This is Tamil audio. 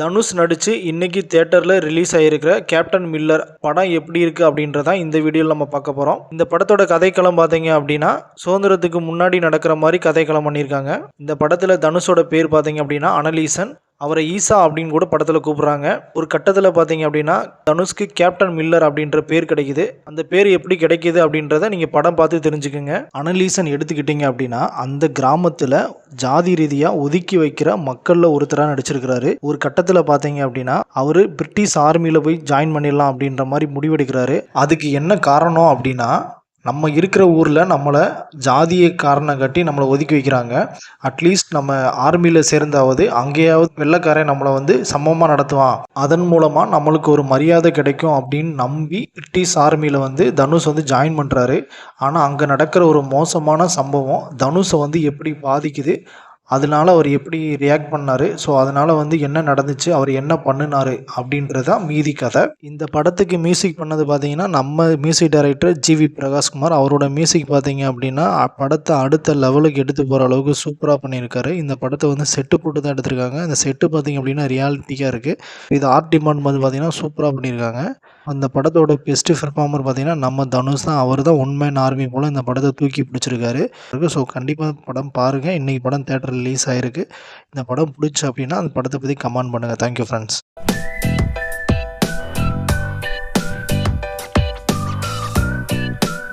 தனுஷ் நடித்து இன்றைக்கி தேட்டரில் ரிலீஸ் ஆகிருக்கிற கேப்டன் மில்லர் படம் எப்படி இருக்குது அப்படின்றதான் இந்த வீடியோவில் நம்ம பார்க்க போகிறோம் இந்த படத்தோட கதைக்களம் பார்த்தீங்க அப்படின்னா சுதந்திரத்துக்கு முன்னாடி நடக்கிற மாதிரி கதைக்களம் பண்ணியிருக்காங்க. இந்த படத்தில் தனுஷோட பேர் பார்த்தீங்க அப்படின்னா அனலீசன். அவரை ஈசா அப்படின்னு கூட படத்தில் கூப்பிட்றாங்க. ஒரு கட்டத்தில் பார்த்தீங்க அப்படின்னா தனுஷ்க்கு கேப்டன் மில்லர் அப்படின்ற பேர் கிடைக்குது. அந்த பேர் எப்படி கிடைக்கிது அப்படின்றத நீங்கள் படம் பார்த்து தெரிஞ்சுக்குங்க. அனலீசன் எடுத்துக்கிட்டீங்க அப்படின்னா அந்த கிராமத்தில் ஜாதி ரீதியாக ஒதுக்கி வைக்கிற மக்களில் ஒருத்தராக நடிச்சிருக்கிறாரு. ஒரு கட்டத்தில் பார்த்தீங்க அப்படின்னா அவர் பிரிட்டிஷ் ஆர்மியில் போய் ஜாயின் பண்ணிடலாம் அப்படின்ற மாதிரி முடிவெடுக்கிறாரு. அதுக்கு என்ன காரணம் அப்படின்னா நம்ம இருக்கிற ஊரில் நம்மளை ஜாதிய காரணம் காட்டி நம்மளை ஒதுக்கி வைக்கிறாங்க. அட்லீஸ்ட் நம்ம ஆர்மியில் சேர்ந்தாவது அங்கேயாவது வெள்ளைக்காரன் நம்மளை வந்து சமமாக நடத்துவான். அதன் மூலமாக நம்மளுக்கு ஒரு மரியாதை கிடைக்கும் அப்படின்னு நம்பி பிரிட்டிஷ் ஆர்மியில் வந்து தனுஷ் வந்து ஜாயின் பண்ணுறாரு ஆனால் அங்கே நடக்கிற ஒரு மோசமான சம்பவம் தனுஷை வந்து எப்படி பாதிக்குது? அதனால அவர் எப்படி ரியாக்ட் பண்ணார்? ஸோ அதனால் வந்து என்ன நடந்துச்சு? அவர் என்ன பண்ணினார்? அப்படின்றதான் மீதி கதை. இந்த படத்துக்கு மியூசிக் பண்ணது பார்த்தீங்கன்னா நம்ம மியூசிக் டைரக்டர் ஜிவி பிரகாஷ்குமார். அவரோட மியூசிக் பார்த்தீங்க அப்படின்னா படத்தை அடுத்த லெவலுக்கு எடுத்து போகிற அளவுக்கு சூப்பராக பண்ணியிருக்காரு. இந்த படத்தை வந்து செட்டு போட்டு தான் எடுத்திருக்காங்க. இந்த செட்டு பார்த்தீங்க அப்படின்னா ரியாலிட்டியாக இருக்குது இது ஆர்ட் டிமாண்ட் வந்து பார்த்தீங்கன்னா சூப்பராக பண்ணியிருக்காங்க. அந்த படத்தோட பெஸ்ட் பெர்ஃபார்மர் பார்த்தீங்கன்னா நம்ம தனுஷ் தான். அவர் தான் உண்மையான ஆர்மி போல் இந்த படத்தை தூக்கி பிடிச்சிருக்காரு. ஸோ கண்டிப்பாக படம் பாருங்கள் இன்றைக்கி படம் தேட்டர் ரிலீஸ் ஆகிருக்கு இந்த படம் பிடிச்சி அப்படின்னா அந்த படத்தை பற்றி கமெண்ட் பண்ணுங்கள் தேங்க்யூ ஃப்ரெண்ட்ஸ்